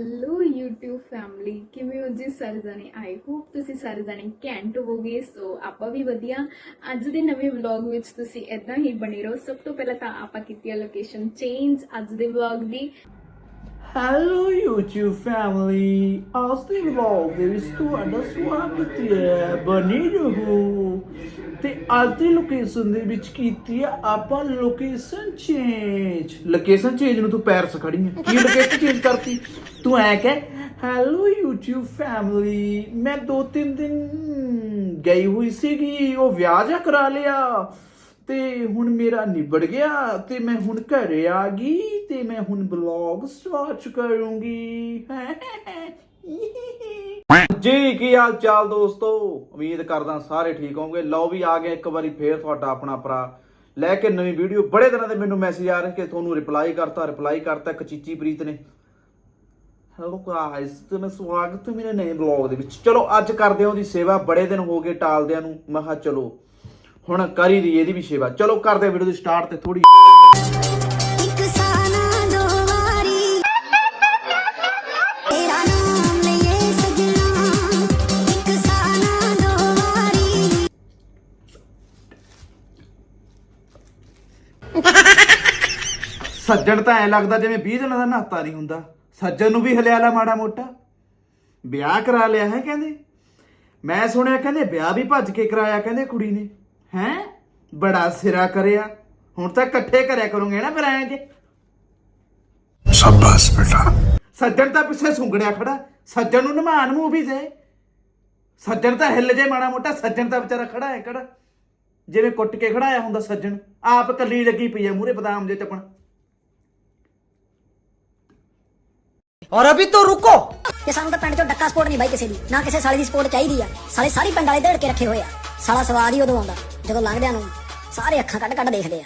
Hello YouTube family ਕਿਵੇਂ ਹੋ ਜੀ ਸਾਰੇ ਜਾਣੇ? ਆਈ ਹੋਪ ਤੁਸੀਂ ਸਾਰੇ ਜਾਣੇ ਘੈਂਟ ਹੋਵੋਗੇ ਸੋ ਆਪਾਂ ਵੀ ਵਧੀਆ। ਅੱਜ ਦੇ ਨਵੇਂ ਵਲੌਗ ਵਿੱਚ ਤੁਸੀਂ ਇਦਾਂ ਹੀ ਬਣੇ ਰਹੋ। ਸਭ ਤੋਂ ਪਹਿਲਾਂ ਤਾਂ ਆਪਾਂ ਕੀਤੀ ਹੈ ਲੋਕੇਸ਼ਨ ਚੇਂਜ ਅੱਜ ਦੇ ਵਲੌਗ ਦੀ। ਹੈਲੋ YouTube ਫੈਮਿਲੀ ਅੱਜ ਦੇ ਵਲੌਗ ਦੇ ਵਿੱਚ ਤੁਹਾਡਾ ਸਵਾਗਤ ਹੈ। ਬਣੇ ਰਹੋ। ਤੇ ਅੱਜ ਦੀ ਲੋਕੇਸ਼ਨ ਦੇ ਵਿੱਚ ਕੀਤੀ ਆ ਆਪਾਂ ਲੋਕੇਸ਼ਨ ਚੇਂਜ ਲੋਕੇਸ਼ਨ ਚੇਂਜ ਨੂੰ ਤੂੰ ਪੈਰਸ ਖੜੀ ਹੈ ਕੀ ਲੋਕੇਸ਼ਨ ਚੇਂਜ ਕਰਤੀ? ਤੂੰ ਐ ਕਹਿ ਹੈਲੋ YouTube ਫੈਮਿਲੀ ਮੈਂ ਦੋ ਤਿੰਨ ਦਿਨ ਗਈ ਹੋਈ ਸੀਗੀ, ਉਹ ਵਿਆਹ ਜਾ ਕਰਾ ਲਿਆ ਤੇ ਹੁਣ ਮੇਰਾ ਨਿਬੜ ਗਿਆ ਤੇ ਮੈਂ ਹੁਣ ਘਰੇ ਆ ਗਈ ਤੇ ਮੈਂ ਹੁਣ ਬਲੌਗ ਸਟਾਰਟ ਕਰੂੰਗੀ। ਜੀ ਕੀ ਹਾਲ ਚਾਲ ਦੋਸਤੋ? ਉਮੀਦ ਕਰਦਾ ਸਾਰੇ ਠੀਕ ਹੋਵੋਗੇ। ਲਓ ਵੀ, ਆ ਗਏ ਇੱਕ ਵਾਰੀ ਫੇਰ ਤੁਹਾਡਾ ਆਪਣਾ ਭਰਾ। ਲੈ ਕੇ ਨਵੀਂ ਵੀਡੀਓ। ਬੜੇ ਦਿਨਾਂ ਦੇ ਮੈਨੂੰ ਮੈਸੇਜ ਆ ਰਹੇ ਕਿ ਤੁਹਾਨੂੰ ਰਿਪਲਾਈ ਕਰਤਾ ਰਿਪਲਾਈ ਕਰਤਾ, ਇੱਕ ਪ੍ਰੀਤ ਨੇ। ਹੈਲੋ ਗਾਇਸ ਤੇ ਸਵਾਗਤ ਹੈ ਮੇਰੇ ਨਵੇਂ ਬਲੌਗ ਦੇ ਵਿੱਚ। ਚਲੋ, ਅੱਜ ਕਰਦੇ ਹਾਂ ਉਹਦੀ ਸੇਵਾ। ਬੜੇ ਦਿਨ ਹੋ ਗਏ ਟਾਲਦਿਆਂ ਨੂੰ। ਮੈਂ ਕਿਹਾ, ਚਲੋ, ਹੁਣ ਕਰੀ ਦੀ ਇਹਦੀ ਵੀ ਸੇਵਾ। ਚਲੋ, ਕਰਦੇ ਵੀਡੀਓ ਦੀ ਸਟਾਰਟ ਤੇ ਥੋੜੀ ਸੱਜਣ ਤਾਂ ਐ ਲੱਗਦਾ ਜਿਵੇਂ 20 ਦਿਨਾਂ ਦਾ ਨਹਾਤਾ ਨਹੀਂ ਹੁੰਦਾ। ਸੱਜਣ ਨੂੰ ਵੀ ਹਲਿਆ ਲਾ ਮਾੜਾ ਮੋਟਾ। ਵਿਆਹ ਕਰਾ ਲਿਆ ਹੈ ਕਹਿੰਦੇ। ਮੈਂ ਸੁਣਿਆ ਕਹਿੰਦੇ ਵਿਆਹ ਵੀ ਭੱਜ ਕੇ ਕਰਾਇਆ ਕਹਿੰਦੇ ਕੁੜੀ ਨੇ। ਹੈ? ਬੜਾ ਸਿਰਾ ਕਰਿਆ। ਹੁਣ ਤਾਂ ਇਕੱਠੇ ਕਰਿਆ ਕਰੂੰਗੇ ਨਾ ਫਿਰ ਜੇ ਸ਼ਾਬਾਸ਼ ਬੇਟਾ। ਸੱਜਣ ਤਾਂ ਪਿੱਛੇ ਸੁੰਗੜਿਆ ਖੜਾ। ਸੱਜਣ ਨੂੰ ਨਿਮਾਨ ਮੂੰਹ ਵੀ ਦੇ। ਸੱਜਣ ਤਾਂ ਹਿੱਲ ਜੇ ਮਾੜਾ ਮੋਟਾ। ਸੱਜਣ ਤਾਂ ਵਿਚਾਰਾ ਖੜਾ ਹੈ ਖੜਾ। ਜਿਵੇਂ ਕੁੱਟ ਕੇ ਖੜਾਇਆ ਹੁੰਦਾ ਸੱਜਣ। ਆਪ ਕੱਲੀ ਲੱਗੀ ਪਈ ਹੈ ਮੂਰੇ ਬਦਾਮ ਜੇ ਟਪਣ ਔਰ ਅਭੀ ਤੋ ਰੁਕੋ। ਕਿ ਸਾਨੂੰ ਤਾਂ ਪਿੰਡ ਚੋਂ ਡੱਕਾ ਸਪੋਰਟ ਨਹੀਂ ਬਾਈ ਕਿਸੇ ਦੀ ਨਾ ਕਿਸੇ ਸਾਲੇ ਦੀ ਸਪੋਰਟ ਚਾਹੀਦੀ ਆ। ਸਾਲੇ ਸਾਰੀ ਪਿੰਡ ਵਾਲੇ ਧੜ ਰੱਖੇ ਹੋਏ ਆ। ਸਾਲਾ ਸਵਾਦ ਹੀ ਉਦੋਂ ਆਉਂਦਾ ਜਦੋਂ ਲੰਘਦਿਆਂ ਨੂੰ। ਸਾਰੇ ਅੱਖਾਂ ਕੱਢ ਕੱਢ ਦੇਖਦੇ ਆ।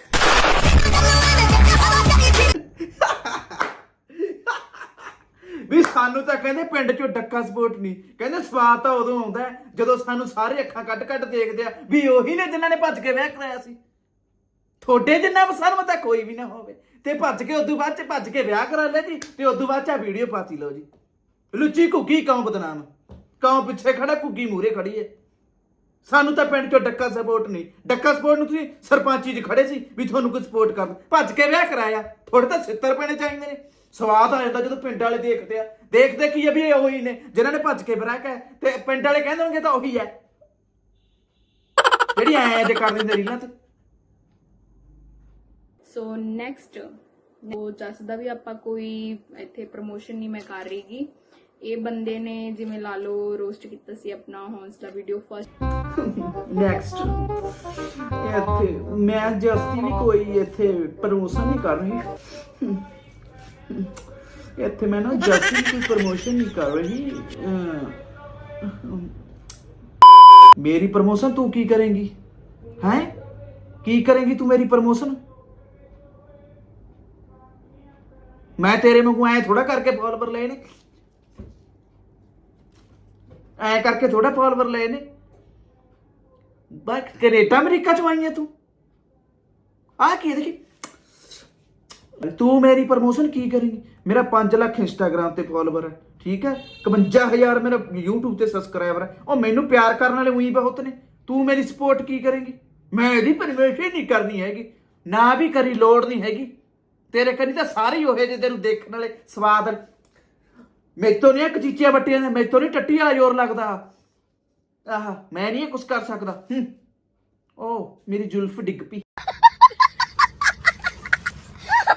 ਵੀ ਸਾਨੂੰ ਤਾਂ ਕਹਿੰਦੇ ਪਿੰਡ ਚੋਂ ਡੱਕਾ ਸਪੋਰਟ ਨਹੀਂ। ਕਹਿੰਦੇ ਸਵਾਦ ਤਾਂ ਉਦੋਂ ਆਉਂਦਾ ਜਦੋਂ ਸਾਨੂੰ ਸਾਰੇ ਅੱਖਾਂ ਕੱਢ ਕੱਢ ਦੇਖਦੇ ਆ। ਵੀ ਉਹੀ ਨੇ ਜਿਨ੍ਹਾਂ ਨੇ ਭੱਜ ਕੇ ਵਿਆਹ ਕਰਾਇਆ ਸੀ। ਤੁਹਾਡੇ ਜਿੰਨਾ ਪਸੰਦ ਤਾਂ ਕੋਈ ਵੀ ਨਾ ਹੋਵੇ। ਤੇ ਭੱਜ ਕੇ ਉਦੋਂ ਬਾਅਦ ਚ ਭੱਜ ਕੇ ਵਿਆਹ ਕਰਾ ਲਿਆ ਜੀ, ਤੇ ਉਦੋਂ ਬਾਅਦ ਚ ਆ ਵੀਡੀਓ ਪਾਤੀ ਲਓ ਜੀ। ਲੁੱਚੀ ਘੁੱਗੀ ਕੌਂ ਬਦਨਾਮ? ਕੌਂ ਪਿੱਛੇ ਖੜਾ, ਘੁੱਗੀ ਮੂਰੇ ਖੜੀ ਏ। ਸਾਨੂੰ ਤਾਂ ਪਿੰਡ ਚੋਂ ਡੱਕਾ ਸਪੋਰਟ ਨਹੀਂ। ਡੱਕਾ ਸਪੋਰਟ ਨੂੰ ਤੁਸੀਂ ਸਰਪੰਚੀ 'ਚ ਖੜੇ ਸੀ ਵੀ ਤੁਹਾਨੂੰ ਕੋਈ ਸਪੋਰਟ ਕਰ ਭੱਜ ਕੇ ਵਿਆਹ ਕਰਾਇਆ। ਥੋੜੇ ਤਾਂ ਸਿੱਤਰ ਪੈਣੇ ਚਾਹੀਦੇ ਨੇ। ਸਵਾਦ ਆ ਜਾਂਦਾ ਜਦੋਂ ਪਿੰਡ ਵਾਲੇ ਦੇਖਦੇ ਆ। ਦੇਖਦੇ ਕੀ ਆ ਵੀ ਇਹ ਉਹੀ ਨੇ, ਜਿਨ੍ਹਾਂ ਨੇ ਭੱਜ ਕੇ ਵਿਆਹ ਕਰਾਇਆ। ਤੇ ਪਿੰਡ ਵਾਲੇ ਕਹਿੰਦੇ ਹੋਣਗੇ ਤਾਂ ਉਹੀ ਹੈ ਜਿਹੜੀ ਐਂ ਜੇ ਕਰ ਦਿੰਦੇ ਰੀਲਾਂ ਤੇ। ਸੋ ਨੈਕਸਟ ਉਹ ਜਸ ਦਾ ਵੀ ਆਪਾਂ ਕੋਈ ਇੱਥੇ ਪ੍ਰੋਮੋਸ਼ਨ ਨਹੀਂ ਮੈਂ ਕਰ ਰਹੀਗੀ ਇਹ ਬੰਦੇ ਨੇ ਜਿਵੇਂ ਲਾ ਲਓ ਰੋਸਟ ਕੀਤਾ ਸੀ ਆਪਣਾ ਹੌਂਸਲਾ ਵੀਡੀਓ ਫਸਟ ਨੈਕਸਟ ਇੱਥੇ ਮੈਂ ਜਸਤੀ ਵੀ ਕੋਈ ਇੱਥੇ ਪ੍ਰਮੋਸ਼ਨ ਨਹੀਂ ਕਰ ਰਹੀ ਇੱਥੇ ਮੈਂ ਨਾ ਜਸਤੀ ਕੋਈ ਪ੍ਰਮੋਸ਼ਨ ਨਹੀਂ ਕਰ ਰਹੀ ਅਹ, ਮੇਰੀ ਪ੍ਰਮੋਸ਼ਨ ਤੂੰ ਕੀ ਕਰੇਂਗੀ ਹੈ ਕੀ ਕਰੇਂਗੀ ਤੂੰ ਮੇਰੀ ਪ੍ਰਮੋਸ਼ਨ ਮੈਂ ਤੇਰੇ ਵਾਂਗੂ ਐ ਥੋੜਾ ਕਰਕੇ ਫਾਲੋਅਰ ਲਏ ਨੇ। ਐ ਕਰਕੇ ਥੋੜਾ ਫਾਲੋਅਰ ਲਏ ਨੇ। ਬਸ ਕੈਨੇਡਾ, ਅਮਰੀਕਾ ਚ ਆਈ ਹੈ ਤੂੰ। ਆ ਕੀ ਦੇਖੀ। ਤੂੰ ਮੇਰੀ ਪ੍ਰਮੋਸ਼ਨ ਕੀ ਕਰੇਂਗੀ? ਮੇਰਾ 5 ਲੱਖ ਇੰਸਟਾਗ੍ਰam ਤੇ ਫਾਲੋਅਰ ਹੈ, ਠੀਕ ਹੈ? 51000 ਮੇਰਾ YouTube ਤੇ ਸਬਸਕ੍ਰਾਈਬਰ ਹੈ। ਉਹ ਮੈਨੂੰ ਪਿਆਰ ਕਰਨ ਵਾਲੇ ਉਹੀ ਬਹੁਤ ਨੇ। ਤੂੰ ਮੇਰੀ ਸਪੋਰਟ ਕੀ ਕਰੇਂਗੀ? ਮੈਂ ਇਹਦੀ ਪਰਮਿਸ਼ਨ ਨਹੀਂ ਕਰਨੀ ਹੈਗੀ। ਨਾ ਵੀ ਕਰੀ, ਲੋੜ ਨਹੀਂ ਹੈਗੀ। ਤੇਰੇ ਕਨੀ ਤਾਂ ਸਾਰੇ ਹੀ ਉਹੇ ਜਿਹੇ ਤੈਨੂੰ ਦੇਖਣ ਵਾਲੇ ਸਵਾਦ ਮੈਥੋਂ ਨਹੀਂ ਕਚੀਚੀਆਂ ਵੱਟੀਆਂ ਨੇ ਮੈਥੋਂ ਨਹੀਂ ਟੱਟੀ ਵਾਲਾ ਜ਼ੋਰ ਲੱਗਦਾ। ਆਹ ਮੈਂ ਨਹੀਂ ਕੁਝ ਕਰ ਸਕਦਾ। ਓ ਮੇਰੀ ਜ਼ੁਲਫ ਡਿੱਗ ਪਈ।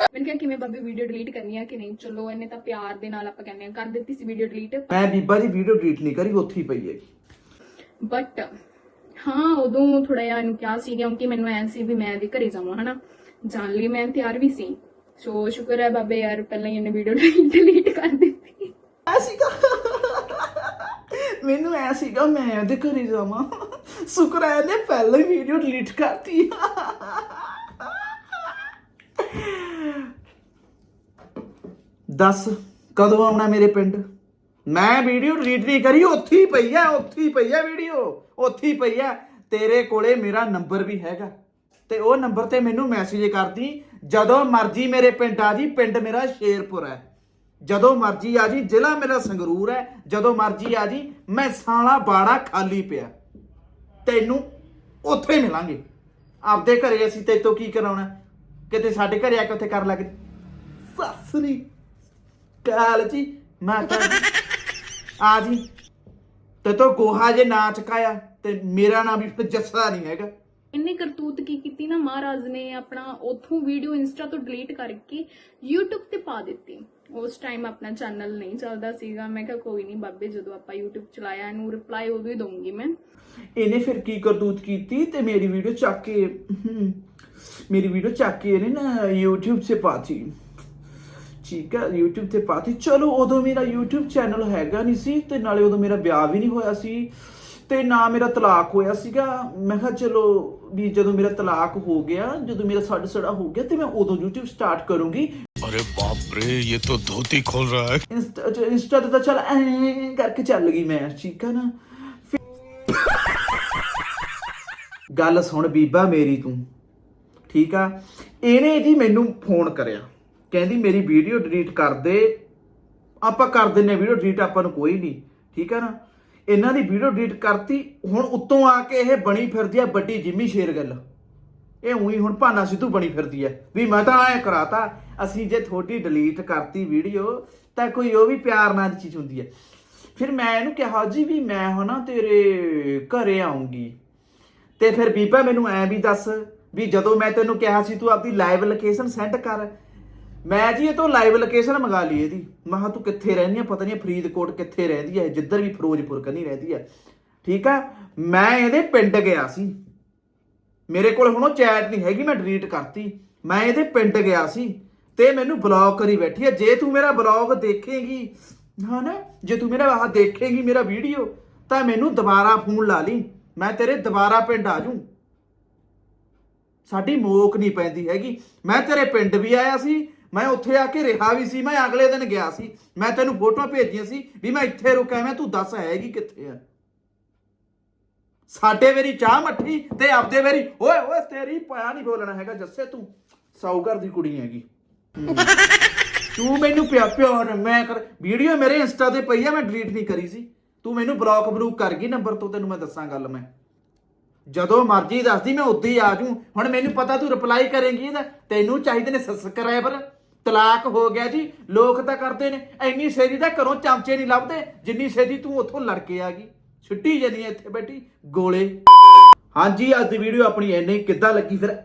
ਮੈਨੂੰ ਕਿਹਾ ਕਿਵੇਂ ਬਾਬੇ ਵੀਡੀਓ ਡਿਲੀਟ ਕਰਨੀ ਆ ਕਿ ਨਹੀਂ? ਚਲੋ ਇਹਨੇ ਤਾਂ ਪਿਆਰ ਦੇ ਨਾਲ ਆਪਾਂ ਕਹਿੰਦੇ ਆ ਕਰ ਦਿੱਤੀ ਸੀ ਵੀਡੀਓ ਡਿਲੀਟ ਮੈਂ ਬੀਬਾ ਦੀ ਵੀਡੀਓ ਡਿਲੀਟ ਨਹੀਂ ਕਰੀ ਉੱਥੇ ਹੀ ਪਈ ਹੈਗੀ। ਬਟ ਹਾਂ ਉਦੋਂ ਥੋੜਾ ਜਿਹਾ ਇਹਨੂੰ ਕਿਹਾ ਸੀ ਕਿਉਂਕਿ ਮੈਨੂੰ ਐ ਸੀ ਵੀ ਮੈਂ ਇਹਦੇ ਘਰੇ ਜਾਵਾਂ ਹਨਾ? ਜਾਣ ਲਈ ਮੈਂ ਤਿਆਰ ਵੀ ਸੀ। ਸੋ ਸ਼ੁਕਰ ਹੈ ਬਾਬੇ ਯਾਰ ਪਹਿਲਾਂ ਹੀ ਇਹਨੇ ਵੀਡੀਓ ਡਿਲੀਟ ਕਰ ਦਿੱਤੀ ਐ ਸੀਗਾ ਮੈਨੂੰ ਐ ਸੀਗਾ ਮੈਂ ਉਹਦੇ ਘਰੇ ਜਾਵਾਂ ਸ਼ੁਕਰ ਹੈ ਨੇ ਪਹਿਲਾਂ ਹੀ ਵੀਡੀਓ ਡਿਲੀਟ ਕਰਤੀ ਦੱਸ ਕਦੋਂ ਆਉਣਾ ਮੇਰੇ ਪਿੰਡ ਮੈਂ ਵੀਡੀਓ ਡਿਲੀਟ ਨਹੀਂ ਕਰੀ ਉੱਥੇ ਹੀ ਪਈ ਆ ਉੱਥੇ ਹੀ ਪਈ ਆ ਵੀਡੀਓ ਉੱਥੇ ਹੀ ਪਈ ਆ ਤੇਰੇ ਕੋਲੇ ਮੇਰਾ ਨੰਬਰ ਵੀ ਹੈਗਾ ਤੇ ਉਹ ਨੰਬਰ ਤੇ ਮੈਨੂੰ ਮੈਸੇਜ ਕਰਦੀ ਜਦੋਂ ਮਰਜ਼ੀ ਮੇਰੇ ਪਿੰਡ ਆ ਜੀ ਪਿੰਡ ਮੇਰਾ ਸ਼ੇਰਪੁਰ ਹੈ। ਜਦੋਂ ਮਰਜ਼ੀ ਆ ਜੀ ਜ਼ਿਲ੍ਹਾ ਮੇਰਾ ਸੰਗਰੂਰ ਹੈ। ਜਦੋਂ ਮਰਜ਼ੀ ਆ ਜੀ ਮੈਂ ਸਾਲਾ ਬਾੜਾ ਖਾਲੀ ਪਿਆ। ਤੈਨੂੰ ਉੱਥੇ ਮਿਲਾਂਗੇ। ਆਪਦੇ ਘਰੇ ਅਸੀਂ ਤੇਤੋਂ ਕੀ ਕਰਾਉਣਾ? ਕਿਤੇ ਸਾਡੇ ਘਰੇ ਆ ਕੇ ਉੱਥੇ ਕਰ ਲੱਗ ਸਸਰੀ ਕਾਲ ਜੀ ਮਾਤਾ ਜੀ, ਆ ਜੀ ਤੇ ਤੋ ਗੋਹਾ ਜੇ ਨਾ ਚਕਾਇਆ ਤੇ ਮੇਰਾ ਨਾਂ ਵੀ ਫਿਰ ਜੱਸਾ ਨਹੀਂ ਹੈਗਾ। ਇੰਨੇ ਕਰਤੂਤ ਕੀ ਕੀਤੀ ਨਾ ਮਹਾਰਾਜ ਨੇ ਆਪਣਾ ਉਥੋਂ ਵੀਡੀਓ ਇੰਸਟਾ ਤੋਂ ਡਿਲੀਟ ਕਰਕੇ YouTube ਤੇ ਪਾ ਦਿੱਤੀ। ਉਸ ਟਾਈਮ ਆਪਣਾ ਚੈਨਲ ਨਹੀਂ ਚੱਲਦਾ ਸੀਗਾ। ਮੈਂ ਕਿਹਾ ਕੋਈ ਨਹੀਂ ਬਾਬੇ, ਜਦੋਂ ਆਪਾਂ YouTube ਚਲਾਇਆ, ਇਹਨੂੰ ਰਿਪਲਾਈ ਉਦੋਂ ਹੀ ਦਊਂਗੀ ਮੈਂ। ਇਹਨੇ ਫਿਰ ਕੀ ਕਰਤੂਤ ਕੀਤੀ ਤੇ ਮੇਰੀ ਵੀਡੀਓ ਚੱਕ ਕੇ ਮੇਰੀ ਵੀਡੀਓ ਚੱਕ ਕੇ ਇਹਨੇ ਨਾ YouTube 'ਤੇ ਪਾਤੀ। ਠੀਕ ਹੈ YouTube ਤੇ ਪਾਤੀ। ਚਲੋ, ਉਦੋਂ ਮੇਰਾ YouTube ਚੈਨਲ ਹੈਗਾ ਨਹੀਂ ਸੀ ਤੇ ਨਾਲੇ ਉਦੋਂ ਮੇਰਾ ਵਿਆਹ ਵੀ ਨਹੀਂ ਹੋਇਆ ਸੀ। ਤੇ ਨਾ ਮੇਰਾ ਤਲਾਕ ਹੋਇਆ ਸੀਗਾ। ਮੈਂ ਕਿਹਾ ਚਲੋ ਵੀ ਜਦੋਂ ਮੇਰਾ ਤਲਾਕ ਹੋ ਗਿਆ ਜਦੋਂ ਮੇਰਾ ਸੜ ਸੜਾ ਹੋ ਗਿਆ ਤੇ ਮੈਂ ਉਦੋਂ YouTube ਸਟਾਰਟ ਕਰੂੰਗੀ। ਅਰੇ ਬਾਪ ਰੇ ਇਹ ਤਾਂ ਧੋਤੀ ਖੋਲ ਰਹਾ ਹੈ। ਇੰਸਟਾ ਤੇ ਤਾਂ ਚਲ ਐਂ ਕਰਕੇ ਚੱਲ ਗਈ ਮੈਂ ਠੀਕ ਆ ਨਾ? ਗੱਲ ਸੁਣ ਬੀਬਾ ਮੇਰੀ ਤੂੰ ਠੀਕ ਆ? ਇਹਨੇ ਜੀ ਮੈਨੂੰ ਫੋਨ ਕਰਿਆ। ਕਹਿੰਦੀ ਮੇਰੀ ਵੀਡੀਓ ਡਿਲੀਟ ਕਰ ਦੇ। ਆਪਾਂ ਕਰ ਦਿੰਨੇ ਵੀਡੀਓ ਡਿਲੀਟ ਆਪਾਂ ਨੂੰ ਕੋਈ ਨਹੀਂ ਠੀਕ ਆ ਨਾ? ਇਹਨਾਂ ਦੀ ਵੀਡੀਓ ਡਿਲੀਟ ਕਰਤੀ, ਹੁਣ ਉੱਤੋਂ ਆ ਕੇ ਇਹ ਬਣੀ ਫਿਰਦੀ ਆ ਵੱਡੀ ਜਿੰਮੀ ਸ਼ੇਰ ਗੱਲ। ਇਹ ਉਹੀ ਹੁਣ ਭਾਨਾ ਸਿੱਧੂ ਬਣੀ ਫਿਰਦੀ ਐ ਵੀ ਮੈਂ ਤਾਂ ਐ ਕਰਾਤਾ, ਅਸੀਂ ਜੇ ਥੋੜੀ ਡਿਲੀਟ ਕਰਤੀ ਵੀਡੀਓ ਤਾਂ ਕੋਈ ਉਹ ਵੀ ਪਿਆਰ ਨਾਲ ਚੀਜ਼ ਹੁੰਦੀ ਹੈ ਫਿਰ ਮੈਂ ਇਹਨੂੰ ਕਿਹਾ, ਜੀ ਵੀ ਮੈਂ ਹਨਾ ਤੇਰੇ ਘਰੇ ਆਉਂਗੀ। ਤੇ ਫਿਰ ਬੀਬਾ ਮੈਨੂੰ ਐ ਵੀ ਦੱਸ, ਵੀ ਜਦੋਂ ਮੈਂ ਤੈਨੂੰ ਕਿਹਾ ਸੀ ਤੂੰ ਆਪਦੀ ਲਾਈਵ ਲੋਕੇਸ਼ਨ ਸੈਂਡ ਕਰ ਮੈਂ ਜੀ ਇਹ ਤੋਂ ਲਾਈਵ ਲੋਕੇਸ਼ਨ ਮੰਗਾ ਲਈ ਇਹਦੀ। ਮੈਂ ਕਿਹਾ ਤੂੰ ਕਿੱਥੇ ਰਹਿੰਦੀ ਆ? ਪਤਾ ਨਹੀਂ ਫਰੀਦਕੋਟ ਕਿੱਥੇ ਰਹਿੰਦੀ ਹੈ ਜਿੱਧਰ ਵੀ ਫਿਰੋਜ਼ਪੁਰ ਕੰਨੀ ਰਹਿੰਦੀ ਹੈ ਠੀਕ ਆ? ਮੈਂ ਇਹਦੇ ਪਿੰਡ ਗਿਆ ਸੀ। ਮੇਰੇ ਕੋਲ ਹੁਣ ਉਹ ਚੈਟ ਨਹੀਂ ਹੈਗੀ, ਮੈਂ ਡਿਲੀਟ ਕਰਤੀ। ਮੈਂ ਇਹਦੇ ਪਿੰਡ ਗਿਆ ਸੀ ਤੇ ਮੈਨੂੰ ਬਲੌਕ ਕਰੀ ਬੈਠੀ ਹੈ ਜੇ ਤੂੰ ਮੇਰਾ ਬਲੌਗ ਦੇਖੇਂਗੀ ਹਨਾ ਜੇ ਤੂੰ ਮੇਰਾ ਆਹ ਦੇਖੇਂਗੀ, ਮੇਰਾ ਵੀਡੀਓ ਤਾਂ ਮੈਨੂੰ ਦੁਬਾਰਾ ਫੋਨ ਲਾ ਲਈ। ਮੈਂ ਤੇਰੇ ਦੁਬਾਰਾ ਪਿੰਡ ਆ ਜੂ ਸਾਡੀ ਮੋਕ ਨਹੀਂ ਪੈਂਦੀ ਹੈਗੀ। ਮੈਂ ਤੇਰੇ ਪਿੰਡ ਵੀ ਆਇਆ ਸੀ ਮੈਂ ਉੱਥੇ ਆ ਕੇ ਰਿਹਾ ਵੀ ਸੀ, ਮੈਂ ਅਗਲੇ ਦਿਨ ਗਿਆ ਸੀ, ਮੈਂ ਤੈਨੂੰ ਫੋਟੋਆਂ ਭੇਜੀਆਂ ਸੀ ਵੀ ਮੈਂ ਇੱਥੇ ਰੁਕਿਆ, ਮੈਂ ਤੂੰ ਦੱਸ ਹੈਗੀ ਕਿੱਥੇ ਆ? ਸਾਡੇ ਵੇਰੀ ਚਾਹ ਮੱਠੀ ਤੇ ਆਪਦੇ ਵੇਰੀ ਓਏ ਓਏ, ਤੇਰੀ ਪਾਇਆ ਨਹੀਂ ਬੋਲਣਾ ਹੈਗਾ, ਜੱਸੇ ਤੂੰ। ਸਾਊਗਰ ਦੀ ਕੁੜੀ ਹੈਗੀ। ਤੂੰ ਮੈਨੂੰ ਪਿਆ ਪਿਆਰ ਮੈਂ ਕਰ, ਵੀਡੀਓ ਮੇਰੇ ਇੰਸਟਾ ਤੇ ਪਈ ਆ, ਮੈਂ ਡਿਲੀਟ ਨਹੀਂ ਕਰੀ ਸੀ। ਤੂੰ ਮੈਨੂੰ ਬਲੌਕ ਬਲੂਕ ਕਰ ਗਈ ਨੰਬਰ ਤੋਂ, ਤੈਨੂੰ ਮੈਂ ਦੱਸਾਂ ਗੱਲ ਮੈਂ। ਜਦੋਂ ਮਰਜ਼ੀ ਦੱਸਦੀ, ਮੈਂ ਉੱਥੇ ਹੀ ਆ ਜੂ ਹੁਣ ਮੈਨੂੰ ਪਤਾ ਤੂੰ ਰਿਪਲਾਈ ਕਰੇਂਗੀ ਇਹਦਾ। ਤੈਨੂੰ ਚਾਹੀਦੇ ਨੇ ਸਬਸਕ੍ਰਾਈਬਰ ਤਲਾਕ ਹੋ ਗਿਆ ਜੀ, ਲੋਕ ਤਾਂ ਕਰਦੇ ਨੇ ਐਨੀ ਸੇਰੀ ਦਾ ਘਰੋਂ ਚਮਚੇ ਨਹੀਂ ਲੱਭਦੇ, ਜਿੰਨੀ ਸੇਰੀ ਤੂੰ ਉੱਥੋਂ ਲੜ ਕੇ ਆ ਗਈ। ਛੁੱਟੀ ਜਣੀ ਇੱਥੇ ਬੈਠੀ, ਗੋਲੇ। ਹਾਂਜੀ, ਅੱਜ ਦੀ ਵੀਡੀਓ ਆਪਣੀ ਐਨੀ ਕਿੱਦਾਂ ਲੱਗੀ ਫਿਰ?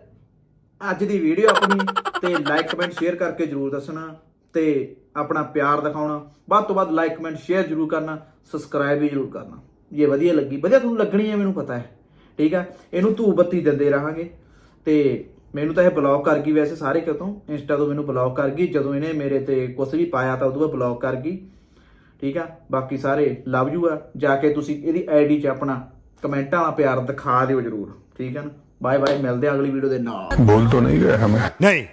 ਅੱਜ ਦੀ ਵੀਡੀਓ ਆਪਣੀ, ਤੇ ਲਾਈਕ ਕਮੈਂਟ ਸ਼ੇਅਰ ਕਰਕੇ ਜਰੂਰ ਦੱਸਣਾ, ਤੇ ਆਪਣਾ ਪਿਆਰ ਦਿਖਾਉਣਾ। ਵੱਧ ਤੋਂ ਵੱਧ ਲਾਈਕ ਕਮੈਂਟ ਸ਼ੇਅਰ ਜਰੂਰ ਕਰਨਾ ਸਬਸਕ੍ਰਾਈਬ ਵੀ ਜਰੂਰ ਕਰਨਾ। ਜੇ ਵਧੀਆ ਲੱਗੀ, ਵਧੀਆ ਤੁਹਾਨੂੰ ਲੱਗਣੀ ਹੈ ਮੈਨੂੰ ਪਤਾ ਹੈ। ਠੀਕ ਹੈ ਇਹਨੂੰ ਧੂਪ ਬੱਤੀ ਦਿੰਦੇ ਰਹਾਂਗੇ, ਤੇ ਮੈਨੂੰ ਤਾਂ ਇਹ ਬਲੌਕ ਕਰ ਗਈ ਵੈਸੇ ਸਾਰੇ ਕਿਤੋਂ। ਇੰਸਟਾ ਤੋਂ ਮੈਨੂੰ ਬਲੌਕ ਕਰ ਗਈ। ਜਦੋਂ ਇਹਨੇ ਮੇਰੇ ਤੇ ਕੁਝ ਵੀ ਪਾਇਆ ਤਾਂ ਉਦੋਂ ਬਾਅਦ ਬਲੌਕ ਕਰ ਗਈ। ਠੀਕ ਆ? ਬਾਕੀ ਸਾਰੇ ਲਵ ਯੂ ਆ। ਜਾ ਕੇ ਤੁਸੀਂ ਇਹਦੀ ਆਈਡੀ 'ਚ ਆਪਣਾ ਕਮੈਂਟਾਂ ਦਾ ਪਿਆਰ ਦਿਖਾ ਦਿਓ ਜਰੂਰ। ਠੀਕ ਆ ਨਾ? ਬਾਏ ਬਾਏ ਮਿਲਦੇ ਆ ਅਗਲੀ ਵੀਡੀਓ ਦੇ ਨਾਲ। ਬੋਲ ਤੋਂ ਨਹੀਂ ਗਿਆ ਹਮੇ ਨਹੀਂ।